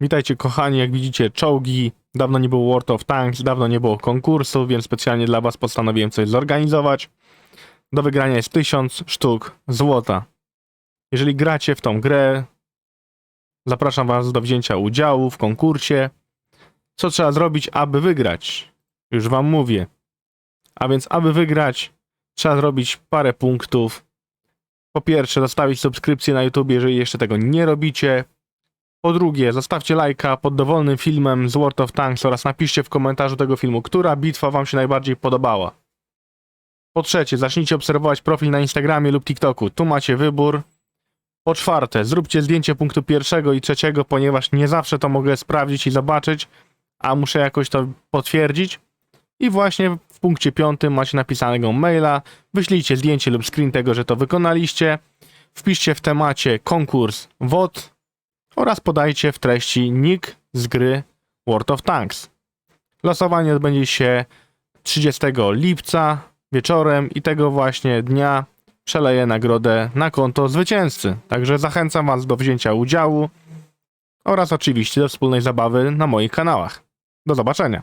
Witajcie kochani, jak widzicie czołgi, dawno nie było World of Tanks, dawno nie było konkursu, więc specjalnie dla was postanowiłem coś zorganizować. Do wygrania jest 1000 sztuk złota. Jeżeli gracie w tą grę, zapraszam was do wzięcia udziału w konkursie. Co trzeba zrobić, aby wygrać? Już wam mówię. A więc, aby wygrać, trzeba zrobić parę punktów. Po pierwsze, zostawić subskrypcję na YouTube, jeżeli jeszcze tego nie robicie. Po drugie, zostawcie lajka pod dowolnym filmem z World of Tanks oraz napiszcie w komentarzu tego filmu, która bitwa wam się najbardziej podobała. Po trzecie, zacznijcie obserwować profil na Instagramie lub TikToku. Tu macie wybór. Po czwarte, zróbcie zdjęcie punktu pierwszego i trzeciego, ponieważ nie zawsze to mogę sprawdzić i zobaczyć, a muszę jakoś to potwierdzić. I właśnie w punkcie piątym macie napisanego maila. Wyślijcie zdjęcie lub screen tego, że to wykonaliście. Wpiszcie w temacie konkurs WOT oraz podajcie w treści nick z gry World of Tanks. Losowanie odbędzie się 30 lipca wieczorem i tego właśnie dnia przeleję nagrodę na konto zwycięzcy. Także zachęcam Was do wzięcia udziału oraz oczywiście do wspólnej zabawy na moich kanałach. Do zobaczenia.